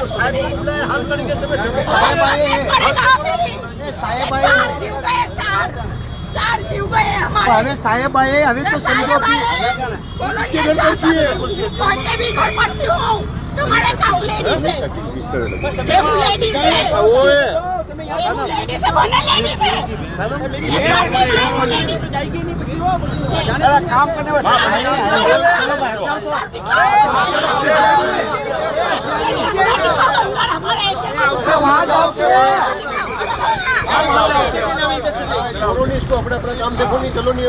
अरे इतना हल करके तुम्हें छोटे साहब आए हैं साहब आए चार जीव गए चार चार जीव गए हमारे हमें साहब आए हमें तो समझो कि इसके घर पर चाहिए पहुंचे भी घर पर से हो तुम्हारे काउ लेडी से काउ लेडी से वो है काम करने वहाँ जाओ छोड़ो नहीं इसको अपने अपना काम देखो नहीं चलो नहीं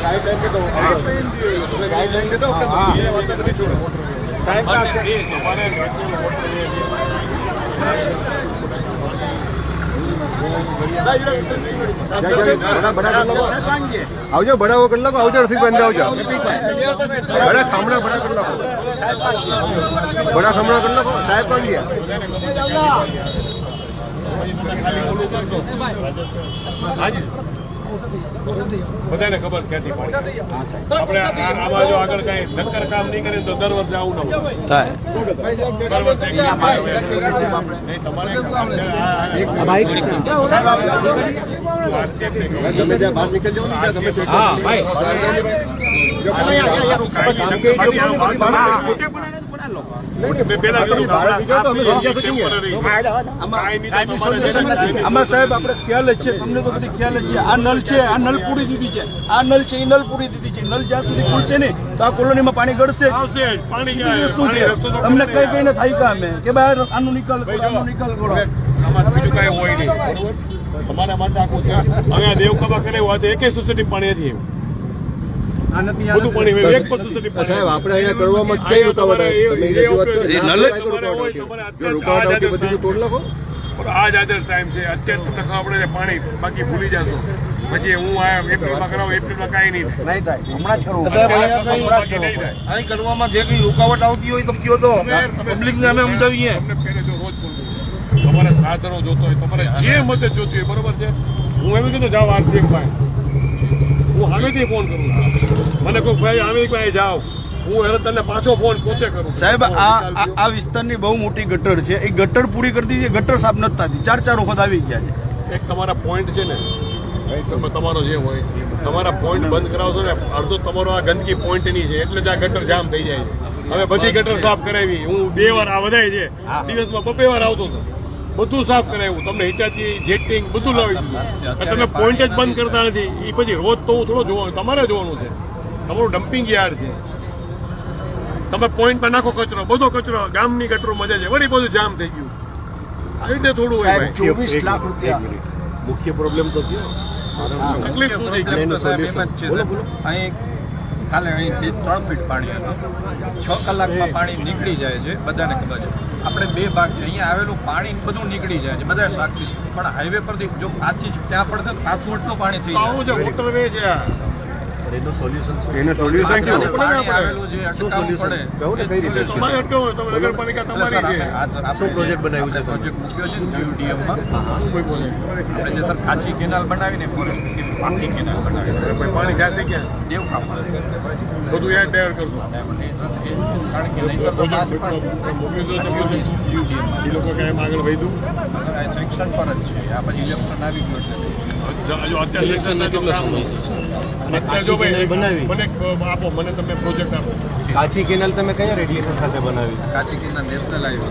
गाइडलाइन दे दो गाइडलाइन दे दो छोड़ो આવજો બડાવો કરી લખો આવજો રફીક બંધ આવજો. બડા ખામણા બડા કરી લખો બડા ખામણા કરી લખો સાહેબ પાંગ્યા ગયા બધાને ખબર ખેતી પડી આપણે આમાં જો આગળ કઈ નક્કર કામ નહીં કરીએ તો દર વર્ષે આવું ન થાય દર વર્ષે તમારે હા, ભાઈ. કોઈ કોઈ. કાંઈ નહીં સાહેબ આપણે ખ્યાલ જ છે. તમને તો બધી ખ્યાલ જ છે. આ નલ છે આ નલ પૂરી દીધી છે. આ નલ છે એ નલ પૂરી દીધી છે. નલ જ્યાં સુધી ખુલશે ને તો આ કોલોનીમાં પાણી ગળશે. અમને? વસ્તુ છે. તમને કઈ યાર. કઈને થાય કા અમે. કે બહાર આનું નિકાલ કરો આનો નિકાલ કરો. બીજું કાંઈ હોય નહીં. બરોબર? માટે આખું છે. હવે આ દેવકાબા કરે હોય તો સોસાયટી પાણી નથી આવ્યું બધું પાણી હોય. એક પણ સોસાયટી પાણી સાહેબ આપણે અહીંયા કરવામાં કઈ રૂકાવટ તમે જ કઈ રૂકાવટ તમારે આવતી હોય. જો રૂકાવટ આવતી બધી જો તોડ લખો પણ આદર ટાઈમ છે. અત્યારે તમને ખબર પાણી બાકી ભૂલી જશો. પછી હું એપ્રિલમાં કરાવું એપ્રિલમાં કાંઈ નહીં નહીં થાય. હમણાં જ કરવું સાહેબ અહીંયા કઈ અહીં કરવામાં જે કઈ રૂકાવટ આવતી હોય તો કયો તો. પબ્લિકને અમે સમજાવીએ તમને પહેલે જો રોજ બોલું છું. તમારે સાધનો જોતો હોય તમારે જે મદદ જોતી હોય બરોબર છે? હું એમ કીધું જાઓ આરસીએમ ભાઈ હું હવેથી ફોન કરું છું. મને કોઈ ભાઈ આવે ભાઈ જાઓ. હું હવે તને પાછો ફોન પોતે કરું સાહેબ આ આ- વિસ્તારની બહુ મોટી ગટર છે. એ ગટર પૂરી કરતી દીધી ગટર સાફ નથી થતી ચાર ચાર વખત આવી ગયા છે. એક તમારા પોઈન્ટ છે ને તમે તમારો જે હોય તમારા પોઈન્ટ બંધ કરાવશો ને અડધો તમારો આ ગંદકી પોઈન્ટની છે. એટલે જ આ ગટર જામ થઈ જાય છે. હવે બધી ગટર સાફ કરાવી. હું બે વાર આ વધાય છે. દિવસમાં બબે વાર આવતો હતો. બધું સાફ કરાવ્યું. તમને હિટાચી જેટિંગ બધું લાવી દીધું. તમે પોઈન્ટ જ બંધ કરતા નથી. એ પછી રોજ તો હું થોડો જોવાનું તમારે જોવાનું છે. તમારું ડમ્પિંગ યાર્ડ છે. તમે પોઈન્ટ પર નાખો કચરો બધો કચરો ગામની ગટરો મજા છે. વળી બધું જામ થઈ ગયું. આવી રીતે થોડું હોય ચોવીસ લાખ રૂપિયા. મુખ્ય પ્રોબ્લેમ તો કયો? તકલીફ શું થઈ ગઈ? અહીં કાલે અહીં બે ત્રણ ફીટ પાણી હતું. છ કલાકમાં પાણી નીકળી જાય છે બધાને ખબર છે. આપણે બે ભાગ છે અહીંયા આવેલું પાણી બધું નીકળી જાય છે બધા સાક્ષી છે. પણ હાઈવે પરથી જો પાછી ત્યાં પડશે ને પાછું એટલું પાણી થઈ આવું છે એનું સોલ્યુશન શું પાણી આવેલું જે શું સોલ્યુશન કહું ને કઈ રીતે તમારે અટકાવો, તમે નગરપાલિકા તમારી છે આ સર આપણે શું પ્રોજેક્ટ બનાવ્યું છે પ્રોજેક્ટ મૂક્યો છે ને શું કોઈ બોલે? આપણે જે સર કાચી કેનાલ બનાવીને પાકી કેનાલ બનાવી પાણી જશે ક્યાં? દેવ ખામાં બધું યાદ તૈયાર કરશો. કારણ કે નહીં તો. એ લોકો કાંઈ આગળ વધ્યું? સેક્શન પર જ છે. આ પછી ઇલેક્શન આવી ગયું એટલે. અત્યારે સેક્શન જો કામ હોય અને અત્યારે જો ભાઈ બનાવી. મને આપો મને તમે પ્રોજેક્ટ આપો. કાચી કેનાલ તમે કયા રેડિયેશન સાથે બનાવી? કાચી કેનાલ નેશનલ હાઈવે.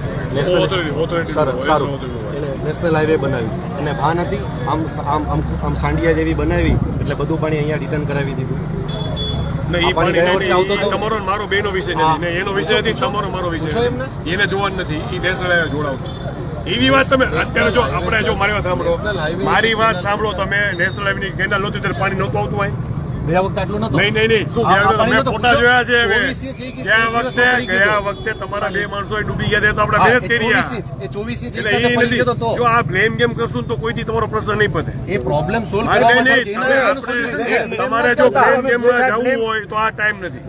Authority સારું એને નેશનલ હાઈવે બનાવી. અને ભાન હતી આમ આમ આમ આમ સાંડિયા જેવી બનાવી એટલે બધું પાણી અહીંયા રિટર્ન કરાવી દીધું? તમારો મારો બેનો વિષય. નથી. ને એનો વિષય નથી તમારો મારો વિષય. એને જોવાનું નથી એ નેશનલ હાઈવે જોડાવશું. એવી વાત તમે અત્યારે જો આપણે જો મારી વાત સાંભળો. મારી વાત સાંભળો તમે નેશનલ હાઈવે ની કેનાલ નહોતી ત્યારે પાણી નહોતું આવતું હોય ગયા વખતે આટલું નતું નહીં નહીં નહીં. શું આ- આ ગયા પાણી મેં તો ફોટા જોયા છે હવે. 24 ઇંચ એ કે ગયા વખતે ગયા વખતે તમારા બે માણસો ડૂબી ગયા તો આપણે મહેનત કરી 24 આ. ઇંચ એ 24 ઇંચ એક એટલે સાથે એ પડી નથી. ગયો તો. જો આ બ્લેમ ગેમ કરશું તો કોઈ તમારો પ્રશ્ન નહીં પતે. એ પ્રોબ્લેમ સોલ્વ તમારે જો બ્લેમ જવું હોય તો આ ટાઈમ નથી.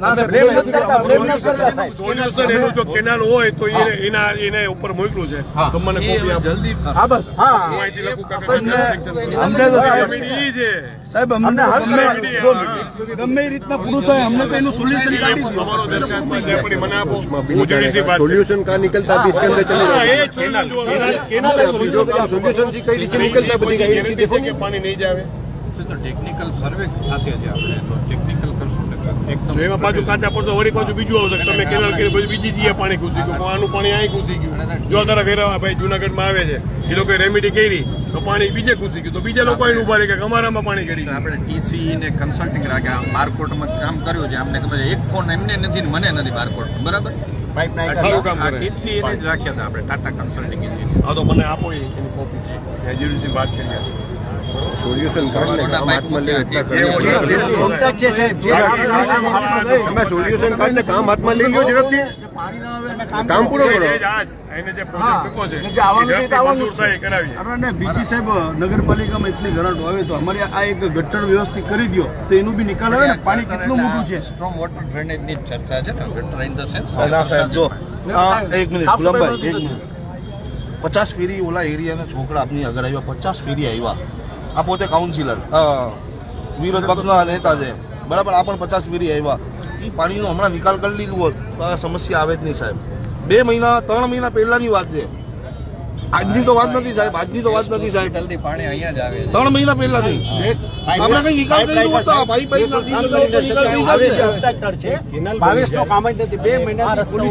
સોલ્યુશન એનું જો કેનાલ હોય તો એને એના એને ઉપર મોકલું છે. તો મને કોપી આપો. હા બસ. હા. હું લખું કાકા, કાકા, અમને તો સાહેબ- જમીન છે. સાહેબ અમને તો ગમે રીતના પૂરું થાય અમને તો એનું સોલ્યુશન કાઢી દો સોલ્યુશન કા નીકળતા भी इसके अंदर चले सोल्यूशन जी कई रीते निकलता बड़ी देखो पानी नहीं जाए तो टेक्निकल सर्वे खाते थे आपने तो टेक्निकल એમાં પાછું કાચા પડતો વળી પાછું બીજું આવશે તમે કેનાલ કરી પછી બીજી જગ્યાએ પાણી ઘૂસી ગયું આનું પાણી અહીં ઘૂસી ગયું. જો તારા વેરા ભાઈ જુનાગઢમાં આવે છે એ લોકોએ રેમેડી કરી તો પાણી બીજે ઘૂસી ગયું. તો બીજા લોકો અહીં ઊભા રહે કે અમારામાં પાણી કરી આપણે ટીસી ને કન્સલ્ટિંગ રાખ્યા બારકોટમાં કામ કર્યું છે અમને ખબર છે એક ફોન એમને નથી મને નથી બારકોટ બરાબર? ટીસી જ રાખ્યા હતા આપણે ટાટા કન્સલ્ટિંગ હા તો મને આપો એની કોપી છે વાત કરી સોલ્યુશન કાઢી નાખે હાથમાં સોલ્યુશન કાઢીને કામ હાથમાં લઈ લો ઝડપથી કામ પૂરો કરો બીજી સાહેબ નગરપાલિકામાં એટલી ગરાટો આવે તો અમારે આ એક ગટર વ્યવસ્થિત કરી દો તો એનું બી નિકાલ આવે ને પાણી કેટલું મોટું છે સ્ટ્રોંગ વોટર ડ્રેનેજની ચર્ચા છે ને એક મિનિટ ગુલાબભાઈ એક મિનિટ પચાસ ફેરી ઓલા એરિયાના છોકરા આપની આગળ આવ્યા પચાસ ફેરી આવ્યા આ પોતે કાઉન્સિલર વિરોધ પક્ષના નેતા છે. બરાબર આ પણ પચાસ વીરી આવ્યા. એ પાણીનો હમણાં નિકાલ કરી લીધું હોત તો આ સમસ્યા આવે જ નહીં સાહેબ. બે મહિના ત્રણ મહિના પહેલાની વાત છે. આજની તો વાત નથી સાહેબ આજની તો વાત નથી સાહેબ. જલ્દી પાણી અહીંયા જ આવે ત્રણ મહિના પહેલાની આપણે કઈ નિકાલ કરી નિકાલ થઈ ભાવેશ જાત છે ભાવેશ નો કામ જ નથી. બે ખુલ્લી